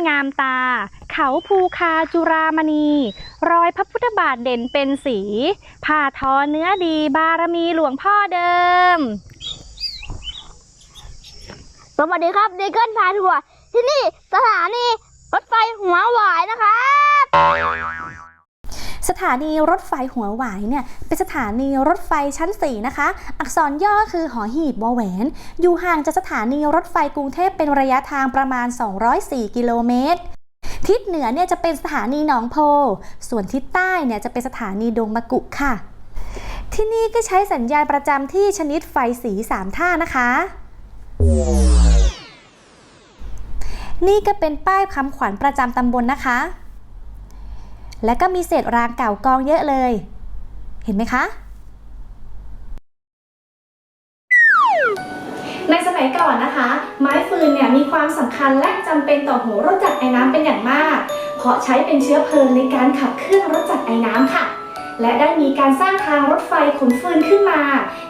่งามตา เขาภูคาจุรามณี รอยพระพุทธบาทเด่นเป็นสี ผ้าทอเนื้อดีบารมีหลวงพ่อเดิม สวัสดีครับดีเกิลพาทัวร์ที่นี่สถานีรถไฟหัวหวายนะครับ สถานีรถไฟหัวหวายเนี่ยเป็นสถานีรถไฟชั้น 4 นะคะ อักษรย่อคือหอหีบวอแหวน อยู่ห่างจากสถานีรถไฟกรุงเทพเป็นระยะทางประมาณ 204 กิโลเมตรทิศเหนือเนี่ยจะเป็นสถานีหนองโพ ส่วนทิศใต้เนี่ยจะเป็นสถานีดงมะกุค่ะ ที่นี่ก็ใช้สัญญาณประจำที่ชนิดไฟสีสามท่านะคะ นี่ก็เป็นป้ายคำขวัญประจำตำบลนะคะ และก็มีเศษรางเก่ากองเยอะเลย เห็นไหมคะ ในสมัยก่อนนะคะ ไม้ฟืนเนี่ยมีความสำคัญและจำเป็นต่อหัวรถจักรไอ้น้ำเป็นอย่างมาก เพราะใช้เป็นเชื้อเพลิงในการขับเคลื่อนรถจักรไอ้น้ำค่ะและได้มีการสร้างทางรถไฟขนฟืนขึ้นมา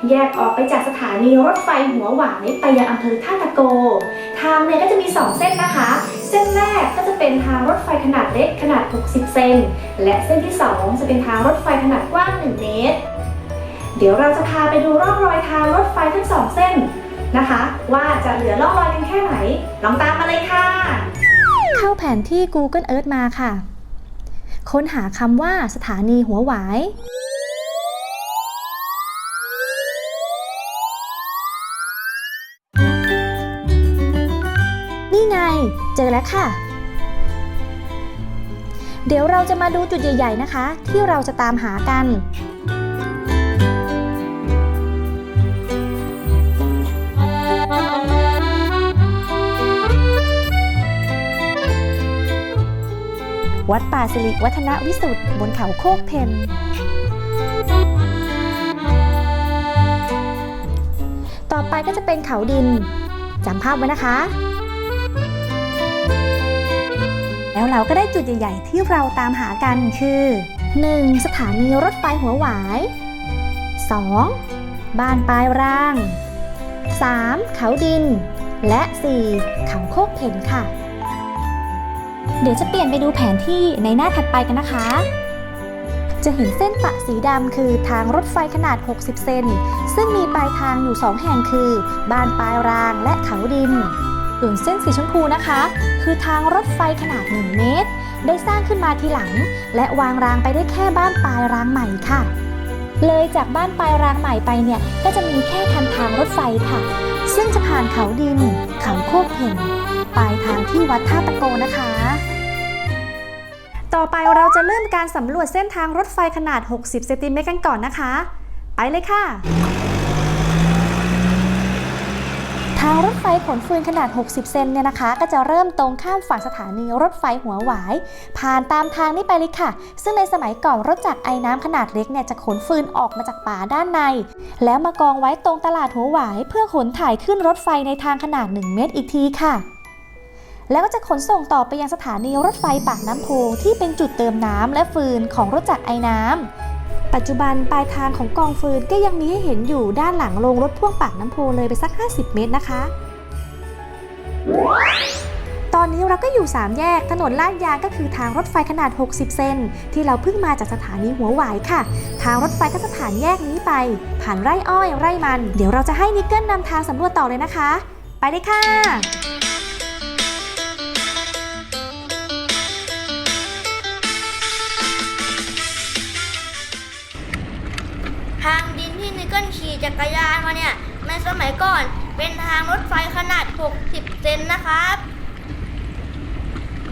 แยกออกไปจากสถานีรถไฟหัวหวายไปยังอำเภอท่าตะโก ทางเนี่ยก็จะมี 2 เส้นนะคะ เส้นแรกก็จะเป็นทางรถไฟขนาดเล็กขนาด 60 เซน และเส้นที่ 2 จะเป็นทางรถไฟขนาดกว้าง 1 เมตร เดี๋ยวเราจะพาไปดูร่องรอยทางรถไฟทั้งสองเส้นนะคะ ว่าจะเหลือร่องรอยกันแค่ไหน ลองตามมาเลยค่ะ เข้าแผนที่ Google Earth มาค่ะ ค้นหาคำว่าสถานีหัวหวาย จอแล้วค่ะ เดี๋ยวเราจะมาดูจุดใหญ่ ๆ นะคะ ที่เราจะตามหากัน วัดป่าสิริวัฒนวิสุทธิ์บนเขาโคกเพนต่อไปก็จะเป็นเขาดินจำภาพไว้นะคะ แล้วเราก็ได้จุดใหญ่ๆ ที่เราตามหากันคือ 1. สถานีรถไฟหัวหวาย 2. บ้านปลายราง 3. เขาดิน และ 4. เขาโคกเพ่นค่ะ เดี๋ยวจะเปลี่ยนไปดูแผนที่ในหน้าถัดไปกันนะคะ จะเห็นเส้นปะสีดำคือทางรถไฟขนาด 60 เซน ซึ่งมีปลายทางอยู่ 2 แห่งคือ บ้านปลายรางและเขาดินส่วนเส้นสีชมพูนะคะ คือทางรถไฟขนาด 1 เมตร ได้สร้างขึ้นมาทีหลัง และวางรางไปได้แค่บ้านปลายรางใหม่ค่ะ เลยจากบ้านปลายรางใหม่ไปเนี่ย ก็จะมีแค่คันทางรถไฟค่ะ ซึ่งจะผ่านเขาดิน เขาโคกเพ่นปลายทางที่วัดท่าตะโกนะคะต่อไปเราจะเริ่มการสำรวจเส้นทางรถไฟขนาด 60 เซนติเมตรกันก่อนนะคะ ไปเลยค่ะ ทางรถไฟขนฟืนขนาด 60 เซนเนี่ยนะคะ ก็จะเริ่มตรงข้ามฝั่งสถานีรถไฟหัวหวาย ผ่านตามทางนี้ไปเลยค่ะ ซึ่งในสมัยก่อนรถจักรไอ้น้ำขนาดเล็กเนี่ยจะขนฟืนออกมาจากป่าด้านใน แล้วมากองไว้ตรงตลาดหัวหวาย เพื่อขนถ่ายขึ้นรถไฟในทางขนาด 1 เมตรอีกทีค่ะแล้วก็จะขนส่งต่อไปยังสถานีรถไฟปากน้ำโพที่เป็นจุดเติมน้ำและฟืนของรถจักรไอ้น้ำ ปัจจุบันปลายทางของกองฟืนก็ยังมีให้เห็นอยู่ด้านหลังโรงรถพ่วงปากน้ำโพเลยไปสัก 50 เมตรนะคะ ตอนนี้เราก็อยู่ 3 แยกถนนลาดยางก็คือทางรถไฟขนาด 60 เซนที่เราเพิ่งมาจากสถานีหัวหวายค่ะ ทางรถไฟก็จะผ่านแยกนี้ไป ผ่านไร่อ้อยไร่มัน เดี๋ยวเราจะให้นิกเกิลนำทางสำรวจต่อเลยนะคะ ไปเลยค่ะ ยก่อน เป็นทางรถไฟขนาด 60 เซนนะครับ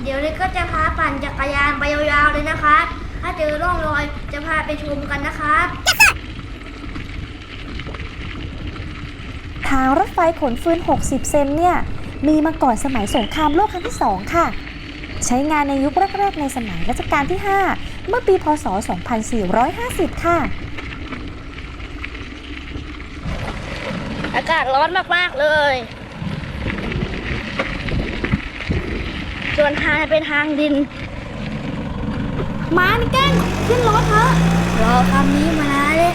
เดี๋ยวนิกก็จะพาปั่นจักรยานไปยาวๆเลยนะครับ ถ้าเจอร่องรอยจะพาไปชมกันนะครับ ทางรถไฟขนฟืน 60 เซนเนี่ย มีมาก่อนสมัยสงครามโลกครั้งที่ 2 ค่ะ ใช้งานในยุคแรกๆ ในสมัยรัชกาลที่ 5 เมื่อปี พศ 2450 ค่ะ อากาศร้อนมากๆเลย ส่วนทางจะเป็นทางดินมานิเก้นขึ้นรถเถอะรอคำนี้มานานเลย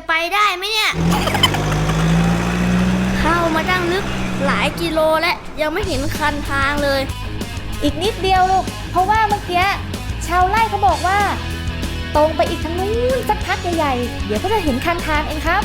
จะไปได้ไหมเนี่ย เข้ามาตั้งลึกหลายกิโลแล้วยังไม่เห็นคันทางเลย อีกนิดเดียวลูก เพราะว่าเมื่อกี้ชาวไร่เขาบอกว่า ตรงไปอีกทางนู้นสักพักใหญ่ๆ เดี๋ยวก็จะเห็นคันทางเองครับ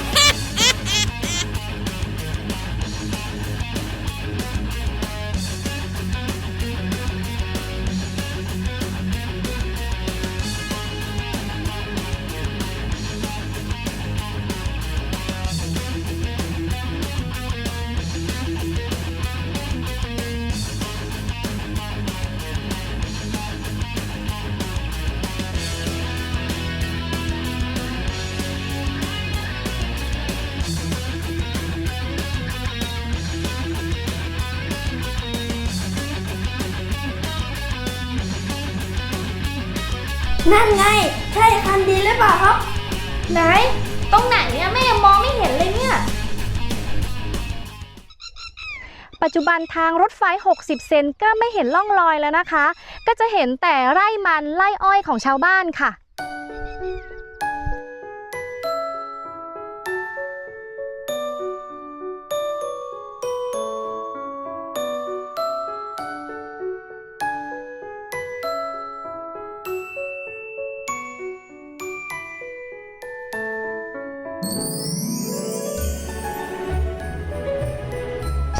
นั่นไง ใช่คันดีหรือเปล่าครับ ไหน ตรงไหนเนี่ยแม่ยังมองไม่เห็นเลยเนี่ย ปัจจุบันทางรถไฟ 60 เซนก็ไม่เห็นล่องรอยแล้วนะคะ ก็จะเห็นแต่ไร่มันไร่อ้อยของชาวบ้านค่ะ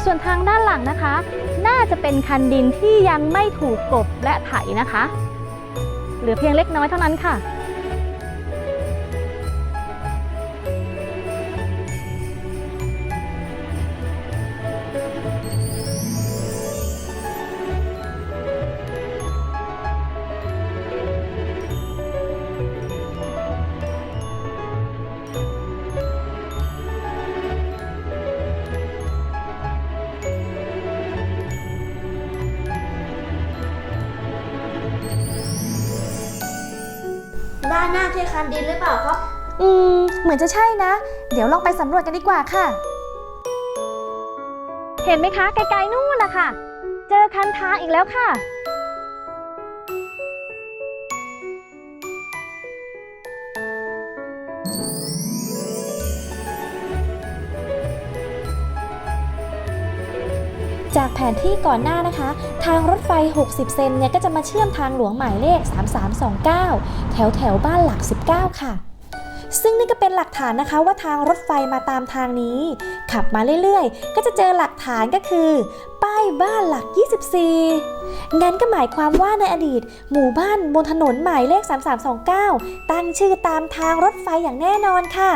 ส่วนทางด้านหลังนะคะ น่าจะเป็นคันดินที่ยังไม่ถูกกบและไถนะคะ เหลือเพียงเล็กน้อยเท่านั้นค่ะ ดินหรือเปล่าครับ อืม เหมือนจะใช่นะ เดี๋ยวลองไปสำรวจกันดีกว่าค่ะ เห็นไหมคะ ไกลๆนู่นนะคะเจอคันทางอีกแล้วค่ะ แผนที่ก่อนหน้านะคะ ทางรถไฟ 60 เซนเนี่ยก็จะมาเชื่อมทางหลวงหมายเลข 3329 แถวแถวบ้านหลัก 19 ค่ะซึ่งนี่ก็เป็นหลักฐานนะคะว่าทางรถไฟมาตามทางนี้ ขับมาเรื่อยๆ ก็จะเจอหลักฐานก็คือ ป้ายบ้านหลัก 24 งั้นก็หมายความว่าในอดีต หมู่บ้านบนถนนหมายเลข 3329 ตั้งชื่อตามทางรถไฟอย่างแน่นอนค่ะ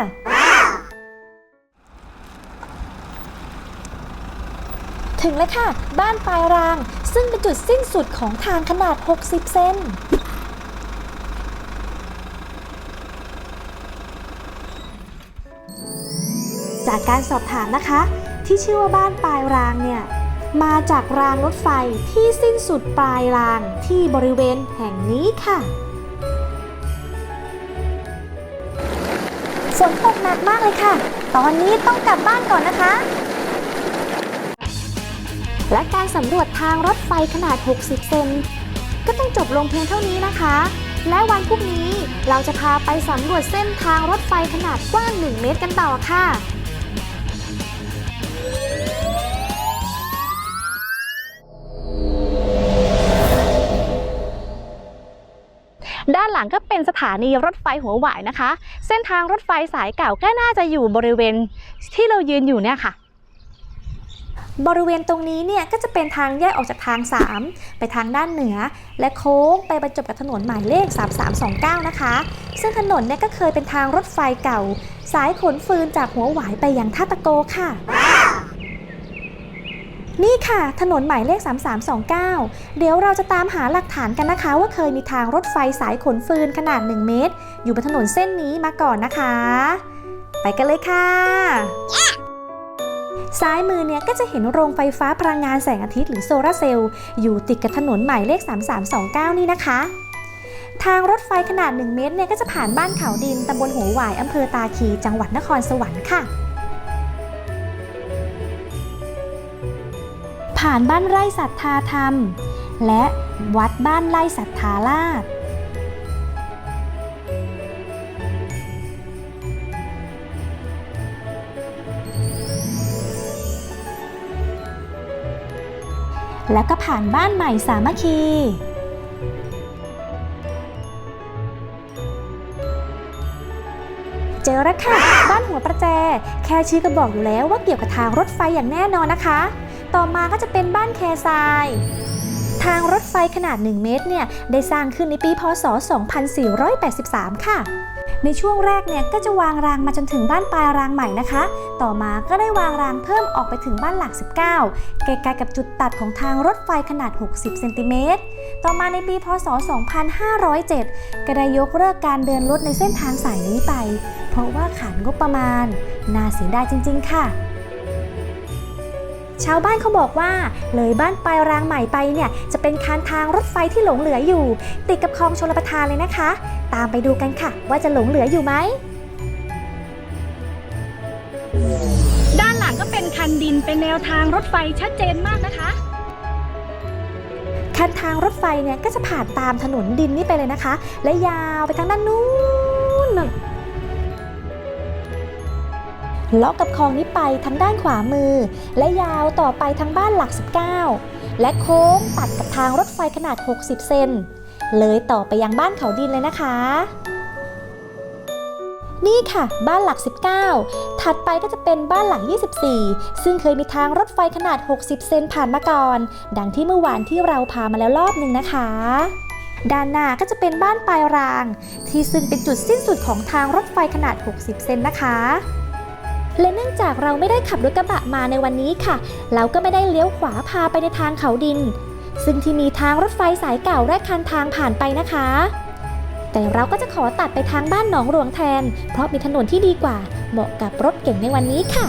ถึงแล้วค่ะ บ้านปลายราง ซึ่งเป็นจุดสิ้นสุดของทางขนาด 60 เซนจากการสอบถามนะคะ ที่ชื่อว่าบ้านปลายรางเนี่ย มาจากรางรถไฟที่สิ้นสุดปลายรางที่บริเวณแห่งนี้ค่ะฝนตกหนักมากเลยค่ะ ตอนนี้ต้องกลับบ้านก่อนนะคะ และการสำรวจทางรถไฟขนาด 60 เซนก็ต้องจบลงเพียงเท่านี้นะคะ และวันพรุ่งนี้เราจะพาไปสำรวจเส้นทางรถไฟขนาดกว้าง 1 เมตรกันต่อค่ะด้านหลังก็เป็นสถานีรถไฟหัวหวายนะคะ เส้นทางรถไฟสายเก่าก็น่าจะอยู่บริเวณที่เรายืนอยู่เนี่ยค่ะ บริเวณตรงนี้เนี่ยก็จะเป็นทางแยกออกจากทาง 3 ไปทางด้านเหนือ และโค้งไปบรรจบกับถนนหมายเลข 3329 นะคะ ซึ่งถนนเนี่ยก็เคยเป็นทางรถไฟเก่า สายขนฟืนจากหัวหวายไปยังท่าตะโกค่ะ นี่ค่ะ ถนนหมายเลข 3329 เดี๋ยวเราจะตามหาหลักฐานกันนะคะ ว่าเคยมีทางรถไฟสายขนฟืนขนาด 1 เมตร อยู่บนถนนเส้นนี้มาก่อนนะคะ ไปกันเลยค่ะ ซ้ายมือเนี่ยก็จะเห็นโรงไฟฟ้าพลังงานแสงอาทิตย์หรือโซลาร์เซลล์อยู่ติดกับถนนหมายเลข 3329 นี่นะคะ ทางรถไฟขนาด 1 เมตรเนี่ยก็จะผ่านบ้านเขาดินตำบลหัวหวายอำเภอตาคี จังหวัดนครสวรรค์ค่ะผ่านบ้านไร่ศรัทธาธรรม และวัดบ้านไร่ศรัทธาลาด แล้วก็ผ่านบ้านใหม่สามัคคีเจอแล้วค่ะ บ้านหัวประแจ แค่ชื่อก็บอกอยู่แล้วว่าเกี่ยวกับทางรถไฟอย่างแน่นอนนะคะ ต่อมาก็จะเป็นบ้านแคซาย ทางรถไฟขนาด 1 เมตรเนี่ย ได้สร้างขึ้นในปีพศ 2483 ค่ะ ในช่วงแรกเนี่ยก็จะวางรางมาจนถึงบ้านปลายรางใหม่นะคะ ต่อมาก็ได้วางรางเพิ่มออกไปถึงบ้านหลัก 19 ใกล้ๆกับจุดตัดของทางรถไฟขนาด 60 เซนติเมตร ต่อมาในปี พศ 2507 ก็ได้ยกเลิกการเดินรถในเส้นทางสายนี้ไป เพราะว่าขาดงบประมาณ น่าเสียดายจริง ๆ ค่ะชาวบ้านเขาบอกว่า เลยบ้านปลายรางใหม่ไปเนี่ย จะเป็นคานทางรถไฟที่หลงเหลืออยู่ ติดกับคลองชลประทานเลยนะคะ ตามไปดูกันค่ะ ว่าจะหลงเหลืออยู่ไหม ด้านหลังก็เป็นคันดินเป็นแนวทางรถไฟชัดเจนมากนะคะ คันทางรถไฟเนี่ยก็จะผ่านตามถนนดินนี่ไปเลยนะคะ และยาวไปทางด้านนู้นนู่นเลาะกับคลองนี้ไปทางด้านขวามือ และยาวต่อไปทางบ้านหลัก 19 และโค้งตัดกับทางรถไฟขนาด 60 เซน เลยต่อไปยังบ้านเขาดินเลยนะคะ นี่ค่ะ บ้านหลัก 19 ถัดไปก็จะเป็นบ้านหลัก 24 ซึ่งเคยมีทางรถไฟขนาด 60 เซนผ่านมาก่อน ดังที่เมื่อวานที่เราพามาแล้วรอบหนึ่งนะคะด้านหน้าก็จะเป็นบ้านปลายราง ที่ซึ่งเป็นจุดสิ้นสุดของทางรถไฟขนาด 60 เซนนะคะ และเนื่องจากเราไม่ได้ขับรถกระบะมาในวันนี้ค่ะ เราก็ไม่ได้เลี้ยวขวาพาไปในทางเขาดิน ซึ่งที่มีทางรถไฟสายเก่าและคันทางผ่านไปนะคะ แต่เราก็จะขอตัดไปทางบ้านหนองหลวงแทน เพราะมีถนนที่ดีกว่าเหมาะกับรถเก่งในวันนี้ค่ะ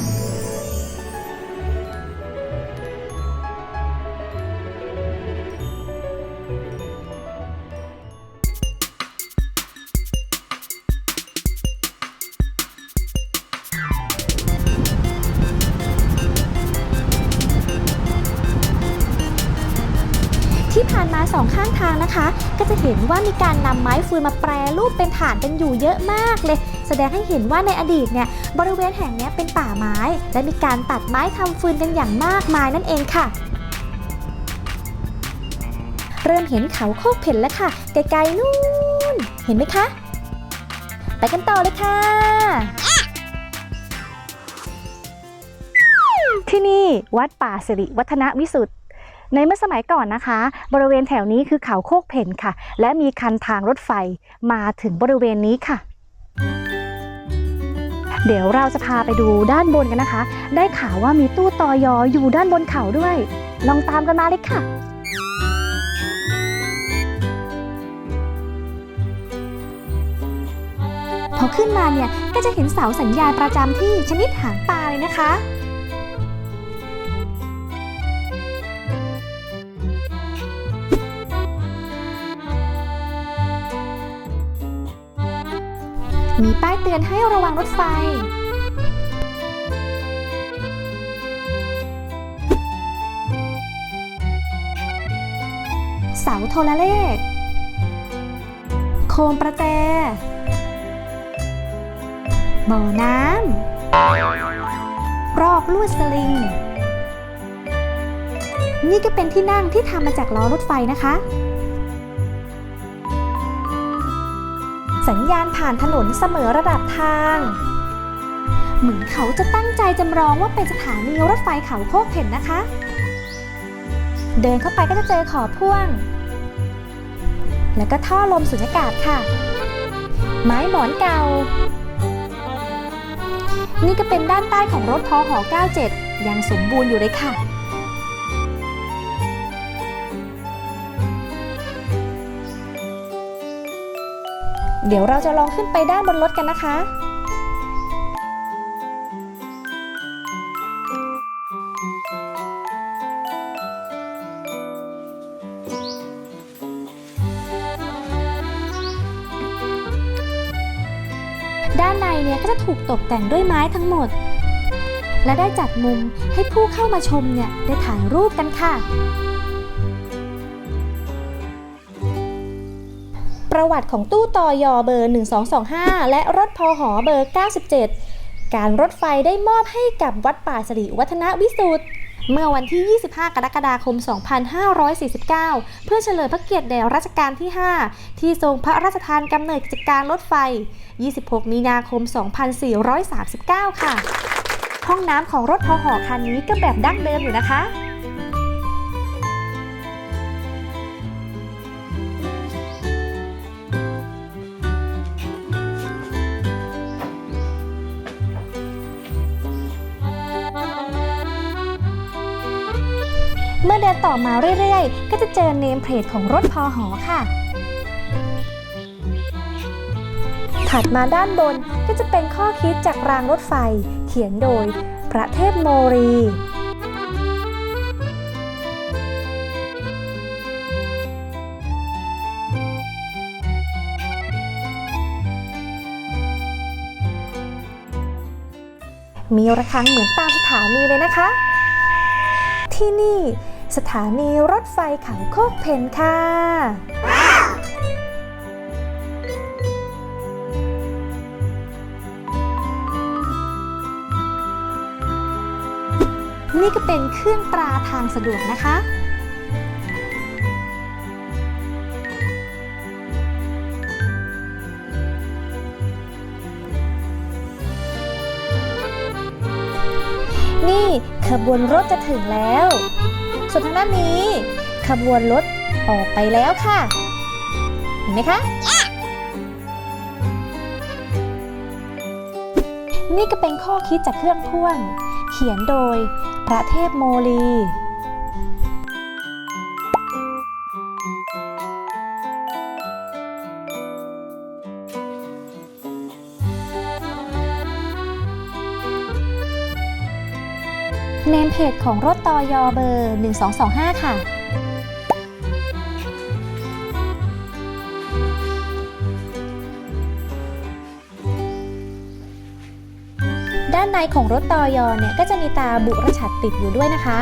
ที่ผ่านมาสองข้างทางนะคะ ก็จะเห็นว่ามีการนำไม้ฟืนมาแปรรูปเป็นฐานเป็นอยู่เยอะมากเลย แสดงให้เห็นว่าในอดีตเนี่ยบริเวณแห่งนี้เป็นป่าไม้ และมีการตัดไม้ทำฟืนกันอย่างมากมายนั่นเองค่ะเริ่มเห็นเขาโคกเพ่นแล้วค่ะ ไกลๆนู่น เห็นไหมคะ ไปกันต่อเลยค่ะ ที่นี่วัดป่าสิริวัฒนวิสุทธิ์ ในเมื่อสมัยก่อนนะคะ บริเวณแถวนี้คือเขาโคกเพ่นค่ะ และมีคันทางรถไฟมาถึงบริเวณนี้ค่ะ เดี๋ยวเราจะพาไปดูด้านบนกันนะคะ ได้ข่าวว่ามีตู้ตอยออยู่ด้านบนเขาด้วย ลองตามกันมาเลยค่ะพอขึ้นมาเนี่ยก็จะเห็นเสาสัญญาณประจำที่ชนิดหางปลาเลยนะคะ มีป้ายเตือนให้ระวังรถไฟ เสาโทรเลข โคมประแจ บ่อน้ำ รอกลวดสลิง นี่ก็เป็นที่นั่งที่ทำมาจากล้อรถไฟนะคะ สัญญาณผ่านถนนเสมอระดับทาง เหมือนเขาจะตั้งใจจำลองว่าเป็นสถานีรถไฟเขาโคกเพ่นนะคะ เดินเข้าไปก็จะเจอขอพ่วง แล้วก็ท่อลมสุญญากาศค่ะ ไม้หมอนเก่า นี่ก็เป็นด้านใต้ของรถพอหอ97 ยังสมบูรณ์อยู่เลยค่ะ เดี๋ยวเราจะลองขึ้นไปด้านบนรถกันนะคะ ด้านในเนี่ยก็จะถูกตกแต่งด้วยไม้ทั้งหมด และได้จัดมุมให้ผู้เข้ามาชมเนี่ยได้ถ่ายรูปกันค่ะ ประวัติของตู้ตอยอเบอร์ 1225 และรถพอหอเบอร์ 97 การรถไฟได้มอบให้กับวัดป่าสิริวัฒนวิสุทธิ์เมื่อวันที่ 25 กรกฎาคม 2549 เพื่อเฉลิมพระเกียรติแด่รัชกาลที่ 5 ที่ทรงพระราชทานกำเนิดกิจการรถไฟ 26 มีนาคม 2439 ค่ะ ห้องน้ำของรถพอหอคันนี้ก็แบบดั้งเดิมอยู่นะคะ ต่อมาเรื่อยๆ ก็จะเจอเนมเพลทของรถพอหอค่ะถัดมาด้านบนก็จะเป็นข้อคิดจากรางรถไฟ เขียนโดยพระเทพโมรี มีระฆังเหมือนตามสถานีเลยนะคะ ที่นี่ สถานีรถไฟเขาโคกเพนค่ะนี่ก็เป็นเครื่องตราทางสะดวกนะคะ นี่ขบวนรถจะถึงแล้ว ส่วนทางด้านนี้ขบวนรถออกไปแล้วค่ะ เห็นไหมคะ นี่ก็เป็นข้อคิดจากเครื่องพ่วง เขียนโดยพระเทพโมลี เนมเพจของรถตอยอเบอร์ 1225 ค่ะ ด้านในของรถตอยอเนี่ยก็จะมีตาบุรชัดติดอยู่ด้วยนะคะ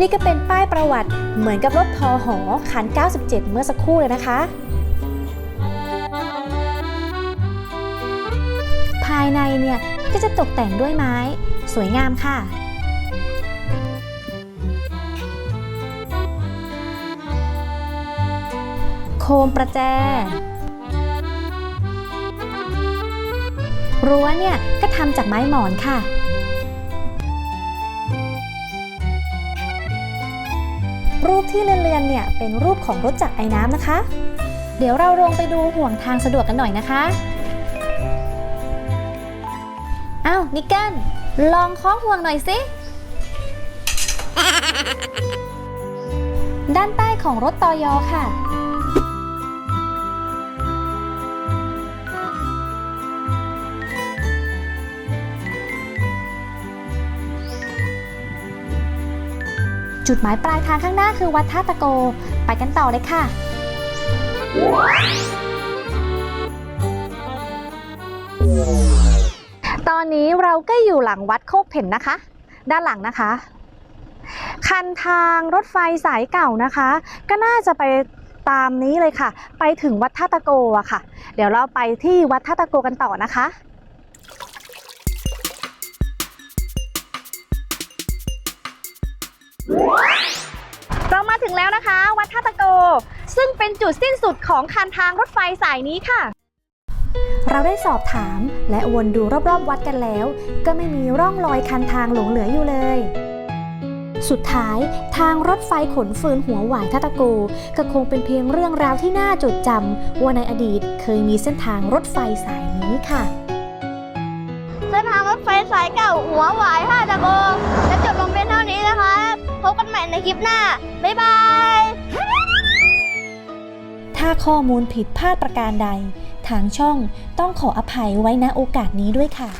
นี่ก็เป็นป้ายประวัติเหมือนกับรถพอหอคัน 97 เมื่อสักครู่เลยนะคะายในเนี่ยก็จะตกแต่งด้วยไม้ สวยงามค่ะ โคมประแจ รั้วเนี่ยก็ทำจากไม้หมอนค่ะ รูปที่เลือนๆเนี่ยเป็นรูปของรถจักรไอ้น้ำนะคะ เดี๋ยวเราลงไปดูห่วงทางสะดวกกันหน่อยนะคะ นิกเกิลลองคล้องห่วงหน่อยสิ ด้านใต้ของรถตอยอค่ะ จุดหมายปลายทางข้างหน้าคือวัดท่าตะโก ไปกันต่อเลยค่ะ นนี้เราก็อยู่หลังวัดโคกเพ่นนะคะ ด้านหลังนะคะ คันทางรถไฟสายเก่านะคะ ก็น่าจะไปตามนี้เลยค่ะ ไปถึงวัดท่าตะโกอะค่ะ เดี๋ยวเราไปที่วัดท่าตะโกกันต่อนะคะเรามาถึงแล้วนะคะ วัดท่าตะโก ซึ่งเป็นจุดสิ้นสุดของคันทางรถไฟสายนี้ค่ะ เราได้สอบถาม และวนดูรอบๆวัดกันแล้ว ก็ไม่มีร่องรอยคันทางหลงเหลืออยู่เลยสุดท้ายทางรถไฟขนฟืนหัวหวายทัตตะโกก็คงเป็นเพียงเรื่องราวที่น่าจดจำว่าในอดีตเคยมีเส้นทางรถไฟสายนี้ค่ะ เส้นทางรถไฟสายเก่าหัวหวายท่าตะโกจะจบลงเป็นเท่านี้นะคะพบกันใหม่ในคลิปหน้า บ๊ายบาย ถ้าข้อมูลผิดพลาดประการใด ทางช่องต้องขออภัยไว้ณโอกาสนี้ด้วยค่ะ